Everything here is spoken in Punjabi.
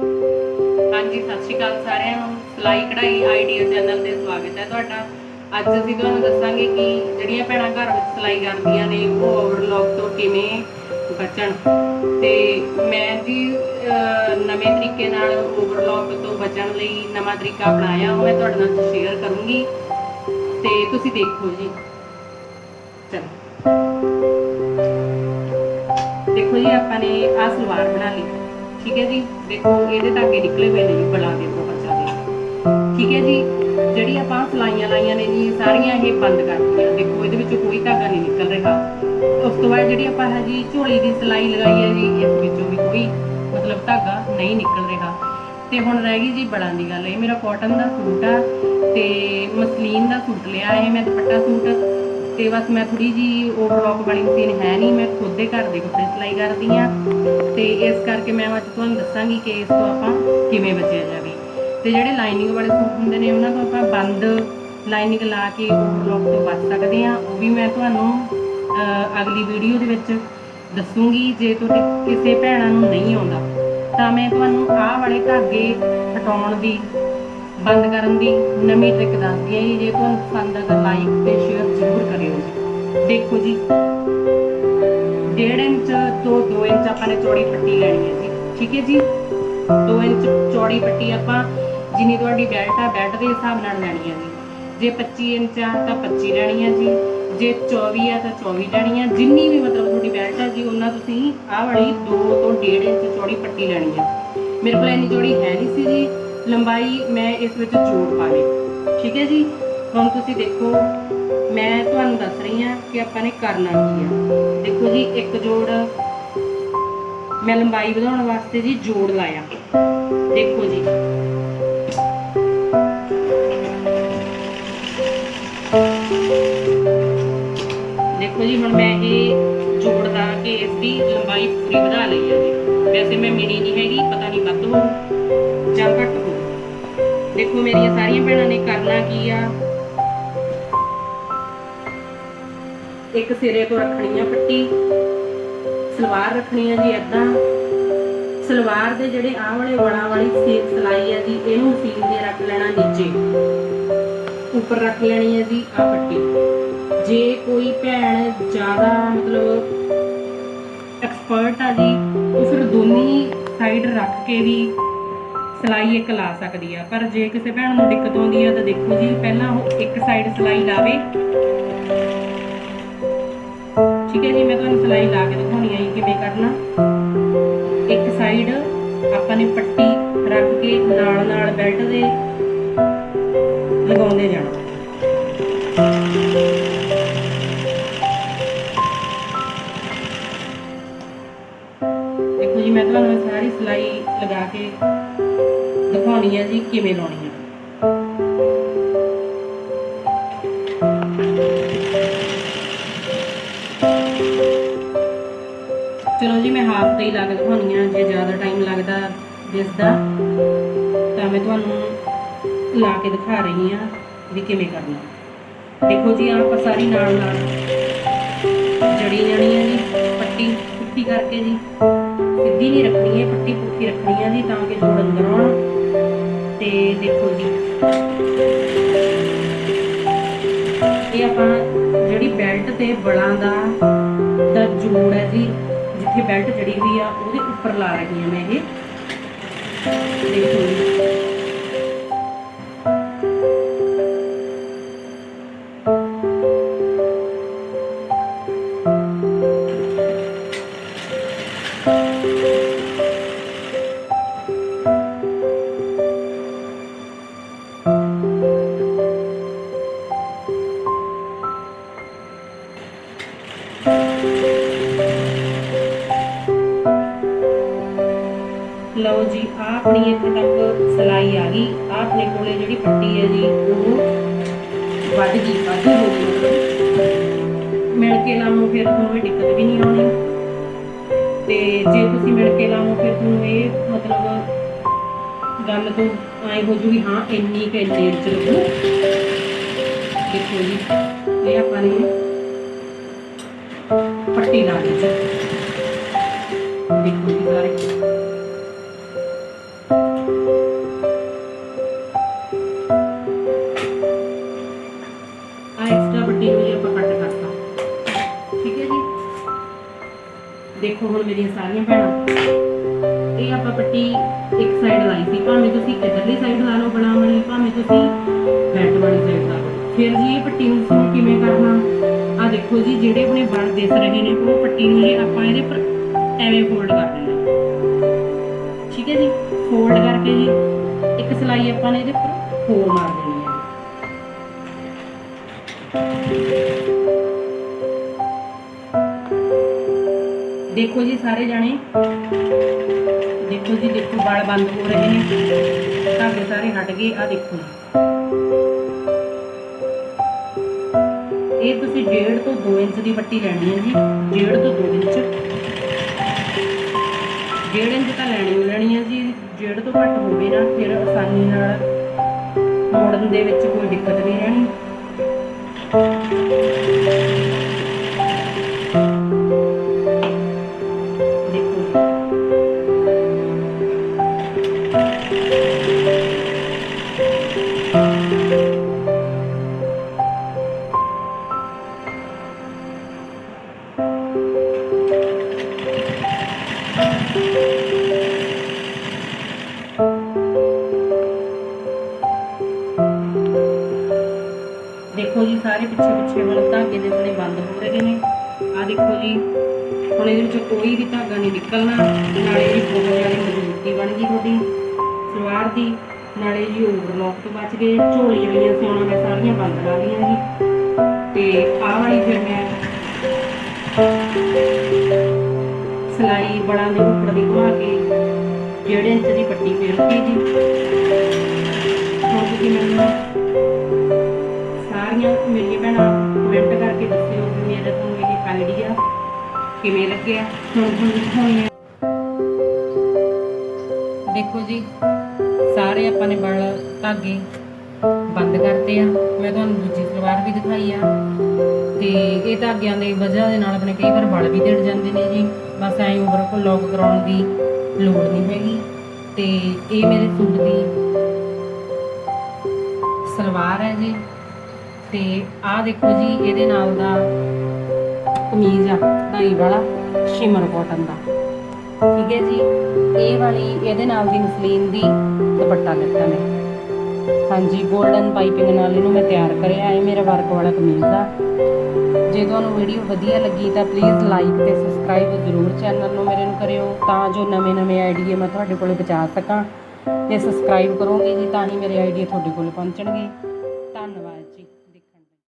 ਹਾਂਜੀ, ਸਤਿ ਸ਼੍ਰੀ ਅਕਾਲ ਸਾਰਿਆਂ ਨੂੰ। ਸਲਾਈ ਕਢਾਈ ਆਈਡੀਆ ਚੈਨਲ ਤੇ ਸਵਾਗਤ ਹੈ ਤੁਹਾਡਾ। ਅੱਜ ਅਸੀਂ ਤੁਹਾਨੂੰ ਦੱਸਾਂਗੇ ਕਿ ਜਿਹੜੀਆਂ ਭੈਣਾਂ ਘਰ ਵਿੱਚ ਸਲਾਈ ਕਰਦੀਆਂ ਨੇ, ਉਹ ਓਵਰਲੌਕ ਤੋਂ ਕਿਵੇਂ ਬਚਣ। ਤੇ ਮੈਂ ਜੀ ਨਵੇਂ ਤਰੀਕੇ ਨਾਲ ਓਵਰਲੌਕ ਤੋਂ ਬਚਣ ਲਈ ਨਵਾਂ ਤਰੀਕਾ ਅਪਣਾਇਆ, ਉਹ ਮੈਂ ਤੁਹਾਡੇ ਨਾਲ ਸ਼ੇਅਰ ਕਰੂੰਗੀ। ਤੇ ਤੁਸੀਂ ਦੇਖੋ ਜੀ। ਚਲੋ। ਦੇਖੋ ਜੀ, ਆਪਾਂ ਨੇ ਆਹ ਸਲਵਾਰ ਬਣਾ ਲਈ। ਠੀਕ ਹੈ ਜੀ? ਦੇਖੋ ਇਹਦੇ ਧਾਗੇ ਨਿਕਲੇ ਹੋਏ ਨੇ ਜੀ ਬਲਾ ਦੇ ਬਹੁਤ ਜ਼ਿਆਦਾ ਠੀਕ ਹੈ ਜੀ? ਜਿਹੜੀ ਆਪਾਂ ਸਲਾਈਆਂ ਲਾਈਆਂ ਨੇ ਜੀ, ਸਾਰੀਆਂ ਇਹ ਬੰਦ ਕਰਤੀਆਂ ਦੇਖੋ, ਇਹਦੇ ਵਿੱਚੋਂ ਕੋਈ ਧਾਗਾ ਨਹੀਂ ਨਿਕਲ ਰਿਹਾ। ਉਸ ਤੋਂ ਬਾਅਦ ਜਿਹੜੀ ਆਪਾਂ ਹੈ ਜੀ, ਝੋਲੀ ਦੀ ਸਲਾਈ ਲਗਾਈ ਹੈ ਜੀ, ਇਸ ਵਿੱਚੋਂ ਵੀ ਕੋਈ ਮਤਲਬ ਧਾਗਾ ਨਹੀਂ ਨਿਕਲ ਰਿਹਾ। ਤੇ ਹੁਣ ਰਹਿ ਗਈ ਜੀ ਬਲਾਂ ਦੀ ਗੱਲ। ਇਹ ਮੇਰਾ ਕਾਟਨ ਦਾ ਸੂਟ ਆ ਤੇ ਮਸਲੀਨ ਦਾ ਸੂਟ ਲਿਆ, ਇਹ ਮੈਂ ਦੁਪੱਟਾ ਸੂਟ ਤੇ ਬਸ ਮੈਂ ਥੋੜੀ ਜੀ ਓਵਰਲੌਕ ਵਾਲੀ ਮਸ਼ੀਨ ਹੈ ਨਹੀਂ, ਮੈਂ ਖੁਦ ਦੇ ਘਰ ਦੇ ਕੱਪੜੇ ਸਿਲਾਈ ਕਰਦੀ ਆ ਤੇ ਇਸ ਕਰਕੇ ਮੈਂ ਅੱਜ ਤੁਹਾਨੂੰ ਦੱਸਾਂਗੀ ਕਿ ਇਸ ਤੋਂ ਆਪਾਂ ਕਿਵੇਂ ਬਚਿਆ ਜਾਵੇ। ਤੇ ਜਿਹੜੇ ਲਾਈਨਿੰਗ ਵਾਲੇ ਸੂਟ ਹੁੰਦੇ ਨੇ, ਉਹਨਾਂ ਤੋਂ ਆਪਾਂ ਬੰਦ ਲਾਈਨਿੰਗ ਲਾ ਕੇ ਓਵਰਲੌਕ ਤੋਂ ਬਚ ਸਕਦੇ ਆ ਉਹ ਵੀ ਮੈਂ ਤੁਹਾਨੂੰ ਅਗਲੀ ਵੀਡੀਓ ਦੇ ਵਿੱਚ ਦੱਸੂਗੀ, ਜੇ ਤੁਹਾਡੇ ਕਿਸੇ ਭੈਣਾਂ ਨੂੰ ਨਹੀਂ ਆਉਂਦਾ, ਤਾਂ ਮੈਂ ਤੁਹਾਨੂੰ ਆਹ ਵਾਲੇ ਧਾਗੇ ਹਟਾਉਣ ਦੀ ਬੰਦ ਕਰਨ ਦੀ ਨਵੀਂ ਟ੍ਰਿਕ ਦੱਸਦੀ ਹਾਂ ਜੇ ਤੁਹਾਨੂੰ ਪਸੰਦ ਆ ਤਾਂ ਲਾਈਕ ਤੇ ਸ਼ੇਅਰ ਜ਼ਰੂਰ ਕਰਿਓ ਜੀ। ਦੇਖੋ ਜੀ 1.5 ਇੰਚ ਤੋਂ 2 ਇੰਚ ਆਪਾਂ ਨੇ ਚੌੜੀ ਪੱਟੀ ਲੈਣੀ ਹੈ ਜੀ, ਠੀਕ ਹੈ ਜੀ? 2 ਇੰਚ ਚੌੜੀ ਪੱਟੀ ਆਪਾਂ ਜਿੰਨੀ ਤੁਹਾਡੀ ਬੈਲਟ ਆ ਬੈਲਟ ਦੇ ਹਿਸਾਬ ਨਾਲ ਲੈਣੀ ਹੈ ਜੀ। ਜੇ 25 ਇੰਚ ਆ ਤਾਂ 25 ਲੈਣੀ ਹੈ ਜੀ, ਜੇ 24 ਆ ਤਾਂ 24 ਲੈਣੀ ਆ ਜਿੰਨੀ ਵੀ ਮਤਲਬ ਤੁਹਾਡੀ ਬੈਲਟ ਆ ਜੀ, ਉਹਨਾਂ ਤੁਸੀਂ ਆਹ ਵਾਲੀ 2 ਤੋਂ 1.5 ਇੰਚ ਚੌੜੀ ਪੱਟੀ ਲੈਣੀ ਹੈ। ਮੇਰੇ ਕੋਲ ਇੰਨੀ ਚੌੜੀ ਹੈ ਨਹੀਂ ਸੀ ਲੰਬਾਈ ਮੈਂ ਇਸ ਵਿੱਚ ਜੋੜ ਪਾ ਲਈ। ਠੀਕ ਹੈ ਜੀ? ਹੁਣ ਤੁਸੀਂ ਦੇਖੋ, ਮੈਂ ਤੁਹਾਨੂੰ ਦੱਸ ਰਹੀ ਹਾਂ ਕਿ ਆਪਾਂ ਨੇ ਕਰਨਾ ਕੀ ਆ। ਦੇਖੋ ਜੀ, ਇੱਕ ਜੋੜ ਮੈਂ ਲੰਬਾਈ ਵਧਾਉਣ ਵਾਸਤੇ ਜੀ ਜੋੜ ਲਾਇਆ। ਦੇਖੋ ਜੀ। ਦੇਖੋ ਜੀ, ਹੁਣ ਮੈਂ ਇਹ ਜੋੜ ਲਾ ਕੇ ਇਸ ਦੀ ਲੰਬਾਈ ਪੂਰੀ ਵਧਾ ਲਈ ਹੈ ਜੀ। ਵੈਸੇ ਮੈਂ ਮਿਣੀ ਨਹੀਂ ਹੈਗੀ, ਪਤਾ ਨਹੀਂ ਵੱਧ ਹੋਊ ਜਾਂ ਘੱਟ ਦੇਖੋ, ਮੇਰੀਆਂ ਸਾਰੀਆਂ ਭੈਣਾਂ ਨੇ ਕਰਨਾ ਕੀ ਆ? ਇੱਕ ਸਿਰੇ ਤੋਂ ਰੱਖਣੀ ਆ ਪੱਟੀ, ਸਲਵਾਰ ਰੱਖਣੀ ਆ ਜੀ ਏਦਾਂ। ਸਲਵਾਰ ਦੇ ਜਿਹੜੇ ਆਹ ਵਾਲੇ ਵੜਾਂ ਵਾਲੀ ਸੀ- ਸਿਲਾਈ ਹੈ ਜੀ, ਇਹਨੂੰ ਸੀਲ ਦੇ ਰੱਖ ਲੈਣਾ ਨੀਚੇ। ਉੱਪਰ ਰੱਖ ਲੈਣੀ ਹੈ ਜੀ ਆ ਪੱਟੀ। ਜੇ ਕੋਈ ਭੈਣ ਜ਼ਿਆਦਾ ਮਤਲਬ ਐਕਸਪਰਟ ਆ ਜੀ, ਉਹ ਫਿਰ ਦੋਨੀ ਸਾਈਡ ਰੱਖ ਕੇ ਵੀ ਸਿਲਾਈ ਇੱਕ ਲਾ ਸਕਦੀ ਆ, ਪਰ ਜੇ ਕਿਸੇ ਭੈਣ ਨੂੰ ਦਿੱਕਤ ਆਉਂਦੀ ਆ ਤਾਂ ਦੇਖੋ ਜੀ, ਪਹਿਲਾਂ ਉਹ ਇੱਕ ਸਾਈਡ ਸਿਲਾਈ ਲਾਵੇ। ਠੀਕ ਹੈ ਜੀ, ਮੈਂ ਤੁਹਾਨੂੰ ਸਿਲਾਈ ਲਾ ਕੇ ਦਿਖਾਉਣੀ ਆ ਜੀ, ਕਿਵੇਂ ਕਰਨਾ। ਇੱਕ ਸਾਈਡ ਆਪਾਂ ਨੇ ਪੱਟੀ ਰੱਖ ਕੇ ਨਾਲ ਨਾਲ ਬੈਲਟ ਦੇ ਕਿਵੇਂ ਲਾਉਣੀ ਹੈ ਚਲੋ ਜੀ, ਮੈਂ ਹਾਫ ਤੇ ਹੀ ਲਾ ਕੇ ਦਿਖਾਉਣੀ ਆ, ਜੇ ਜ਼ਿਆਦਾ ਟਾਈਮ ਲੱਗਦਾ ਦਿਸਦਾ, ਤਾਂ ਮੈਂ ਤੁਹਾਨੂੰ ਲਾ ਕੇ ਦਿਖਾ ਰਹੀ ਆ ਵੀ ਕਿਵੇਂ ਕਰਨਾ। ਦੇਖੋ ਜੀ, ਆਹ ਆਪਾਂ ਨਾਲ ਨਾਲ ਜੜੀ ਜਾਣੀ ਹੈ ਜੀ, ਪੱਟੀ ਪੁੱਠੀ ਕਰਕੇ ਜੀ। ਸਿੱਧੀ ਨਹੀਂ ਰੱਖਣੀ ਹੈ ਪੱਟੀ ਪੁੱਠੀ ਰੱਖਣੀ ਹੈ ਜੀ, ਤਾਂ ਕਿ ਜੋੜ ਅੰਦਰ ਤੇ ਦੇਖੋ ਜੀ। ਇਹ ਆਪਾਂ ਜਿਹੜੀ ਬੈਲਟ ਤੇ ਬਲਾਂ ਦਾ ਦਾ ਜੋੜ ਹੈ ਜੀ, ਜਿੱਥੇ ਬੈਲਟ ਜੜੀ ਹੋਈ ਆ, ਉਹਦੇ ਉੱਪਰ ਲਾ ਰਹੀ ਹਾਂ ਮੈਂ ਇਹ। ਦੇਖੋ ਜੀ। ਆਪਣੀ ਇੱਥੇ ਤੱਕ ਸਿਲਾਈ ਆ ਗਈ। ਆਹ ਆਪਣੇ ਕੋਲੇ ਜਿਹੜੀ ਪੱਟੀ ਹੈ ਜੀ, ਉਹ ਵੱਧ ਗਈ, ਵਾਧੂ ਹੋ ਗਈ। ਮਤਲਬ ਮਿਲ ਕੇ ਲਾਮੋ ਫਿਰ ਤੁਹਾਨੂੰ ਇਹ ਦਿੱਕਤ ਵੀ ਨਹੀਂ ਆਉਣੀ। ਤੇ ਜੇ ਤੁਸੀਂ ਮਿਲ ਕੇ ਲਾਮੋ ਫਿਰ ਤੁਹਾਨੂੰ ਇਹ ਮਤਲਬ ਗੱਲ ਤੋਂ ਆਏ ਹੋ ਜੂਗੀ, ਹਾਂ, ਇੰਨੀ ਕੁ ਇੰਨੇ ਇੰਚ ਲੱਗੂ ਦੇਖੋ ਜੀ, ਇਹ ਆਪਾਂ ਨੇ ਪੱਟੀ ਲਾ ਲਈ ਜੀ। ਦੇਖੋ ਜੀ ਸਾਰੇ। ਦੇਖੋ ਹੁਣ ਮੇਰੀਆਂ ਸਾਰੀਆਂ ਭੈਣਾਂ। ਇਹ ਆਪਾਂ ਪੱਟੀ ਇੱਕ ਸਾਈਡ ਲਾਈ ਸੀ। ਭਾਵੇਂ ਤੁਸੀਂ ਇਧਰਲੀ ਸਾਈਡ ਲਾ ਲਓ ਬਣਾ ਭਾਵੇਂ ਤੁਸੀਂ ਬੈਟ ਵਾਲੀ ਸਾਈਡ ਲਾ ਲਓ। ਫਿਰ ਜੀ ਇਹ ਪੱਟੀ ਨੂੰ ਤੁਸੀਂ ਕਿਵੇਂ ਕਰਨਾ? ਆ ਦੇਖੋ ਜੀ, ਜਿਹੜੇ ਆਪਣੇ ਬਣ ਦਿਸ ਰਹੇ ਨੇ, ਉਹ ਪੱਟੀ ਨੂੰ ਜੀ ਆਪਾਂ ਇਹਦੇ ਪਰ ਐਵੇਂ ਫੋਲਡ ਕਰ ਦੇਣਾ। ਠੀਕ ਹੈ ਜੀ? ਫੋਲਡ ਕਰਕੇ ਜੀ, ਇੱਕ ਸਲਾਈ ਆਪਾਂ ਨੇ ਇਹਦੇ ਉੱਪਰ ਹੋਰ ਮਾਰ ਦੇਣੀ ਹੈ। ਦੇਖੋ ਜੀ ਸਾਰੇ ਜਾਣੇ। ਦੇਖੋ ਜੀ, ਦੇਖੋ, ਵਾਲ ਬੰਦ ਹੋ ਰਹੇ ਨੇ। ਧਾਗੇ ਸਾਰੇ ਹਟ ਗਏ ਆ ਦੇਖੋ ਇਹ ਤੁਸੀਂ 1.5 ਤੋਂ 2 ਇੰਚ ਦੀ ਪੱਟੀ ਲੈਣੀ ਹੈ ਜੀ। 1.5 ਤੋਂ 2 ਇੰਚ। 1.5 ਇੰਚ ਤਾਂ ਲੈਣੀ ਓ ਲੈਣੀ ਹੈ ਜੀ। 1.5 ਤੋਂ ਘੱਟ ਹੋਵੇ ਨਾ, ਫਿਰ ਆਸਾਨੀ ਨਾਲ ਮੋੜਨ ਦੇ ਵਿੱਚ ਕੋਈ ਦਿੱਕਤ ਨਹੀਂ। ਦੇਖੋ ਜੀ, ਸਾਰੇ ਪਿੱਛੇ ਪਿੱਛੇ ਹੁਣ ਧਾਗੇ ਦੇ ਥੋੜੇ ਬੰਦ ਹੋ ਰਹੇ ਨੇ। ਆ ਦੇਖੋ ਜੀ, ਹੁਣ ਇਹਦੇ ਵਿੱਚ ਕੋਈ ਵੀ ਧਾਗਾ ਨਹੀਂ ਨਿਕਲਣਾ। ਨਾਲੇ ਜੀ ਬਹੁਤ ਜ਼ਿਆਦਾ ਮਜ਼ਬੂਤੀ ਬਣ ਗਈ ਤੁਹਾਡੀ ਸਲਵਾਰ ਦੀ, ਨਾਲੇ ਜੀ ਓਵਰਲੌਕ ਤੋਂ ਬਚ ਗਏ। ਝੋਲੀ ਵਾਲੀਆਂ ਸਿਉਣਾ ਮੈਂ ਸਾਰੀਆਂ ਬੰਦ ਲਾ ਲਈਆਂ ਜੀ। ਤੇ ਆਹ ਵਾਲੀ ਫਿਰ ਮੈਂ ਸਲਾਈ ਬੜਾ ਦੇ ਉੱਪਰ ਦੀ ਘੁਮਾ ਕੇ ਜਿਹੜੇ ਇੰਚ ਦੀ ਪੱਟੀ ਫੇਰਤੀ ਜੀ। ਹੁਣ ਤੁਸੀਂ ਮੈਨੂੰ ਸਾਰੀਆਂ ਮੇਰੀਆਂ ਭੈਣਾਂ ਕਮੈਂਟ ਕਰਕੇ ਦੱਸਿਓ ਵੀ ਮੇਰਾ ਤੁਹਾਨੂੰ ਇਹ ਆਈਡੀਆ ਕਿਵੇਂ ਲੱਗਿਆ ਹੁਣ ਤੁਹਾਨੂੰ ਦੇਖੋ ਜੀ, ਸਾਰੇ ਆਪਾਂ ਨੇ ਬਲ ਧਾਗੇ ਬੰਦ ਕਰਤੇ ਆ। ਮੈਂ ਤੁਹਾਨੂੰ ਦੂਜੀ ਸਲਵਾਰ ਵੀ ਦਿਖਾਈ ਆ। ਤੇ ਇਹ ਧਾਗਿਆਂ ਦੇ ਵਜ੍ਹਾ ਦੇ ਨਾਲ ਆਪਣੇ ਕਈ ਵਾਰ ਬਲ ਵੀ ਡਿੱਡ ਜਾਂਦੇ ਨੇ ਜੀ। ਬਸ ਐਂ ਓਵਰ ਕੋ ਲੌਕ ਕਰਾਉਣ ਦੀ ਲੋੜ ਨਹੀਂ ਹੈਗੀ। ਤੇ ਇਹ ਮੇਰੇ ਸੂਟ ਦੀ ਸਲਵਾਰ ਹੈ ਜੀ। ਤੇ ਆਹ ਦੇਖੋ ਜੀ, ਇਹਦੇ ਨਾਲ ਦਾ ਕਮੀਜ਼ ਆ, ਢਾਈ ਵਾਲਾ ਸ਼ਿਮਰ ਕਾਟਨ ਦਾ। ਠੀਕ ਹੈ ਜੀ? ਇਹ ਵਾਲੀ ਇਹਦੇ ਨਾਲ ਦੀ ਮਸਲੀਨ ਦੀ ਦੁਪੱਟਾ ਲਿੱਤਾ ਮੈਂ। ਹਾਂਜੀ 골ਡਨ ਪਾਈਪਿੰਗ ਨਾਲ ਇਹਨੂੰ ਮੈਂ ਤਿਆਰ ਕਰਿਆ ਹੈ, ਮੇਰਾ ਵਰਕ ਵਾਲਾ ਕਮੀਜ਼ ਆ ਜੇ ਤੁਹਾਨੂੰ ਵੀਡੀਓ ਵਧੀਆ ਲੱਗੀ ਤਾਂ ਪਲੀਜ਼ ਲਾਈਕ ਤੇ ਸਬਸਕ੍ਰਾਈਬ ਜ਼ਰੂਰ ਚੈਨਲ ਨੂੰ ਮੇਰੇ ਨੂੰ ਕਰਿਓ, ਤਾਂ ਜੋ ਨਵੇਂ-ਨਵੇਂ ਆਈਡੀਆ ਮੈਂ ਤੁਹਾਡੇ ਕੋਲੇ ਪਹੁੰਚਾ ਸਕਾਂ। ਤੇ ਸਬਸਕ੍ਰਾਈਬ ਕਰੋਗੇ ਜੀ, ਤਾਂ ਹੀ ਮੇਰੇ ਆਈਡੀਆ ਤੁਹਾਡੇ ਕੋਲ ਪਹੁੰਚਣਗੇ।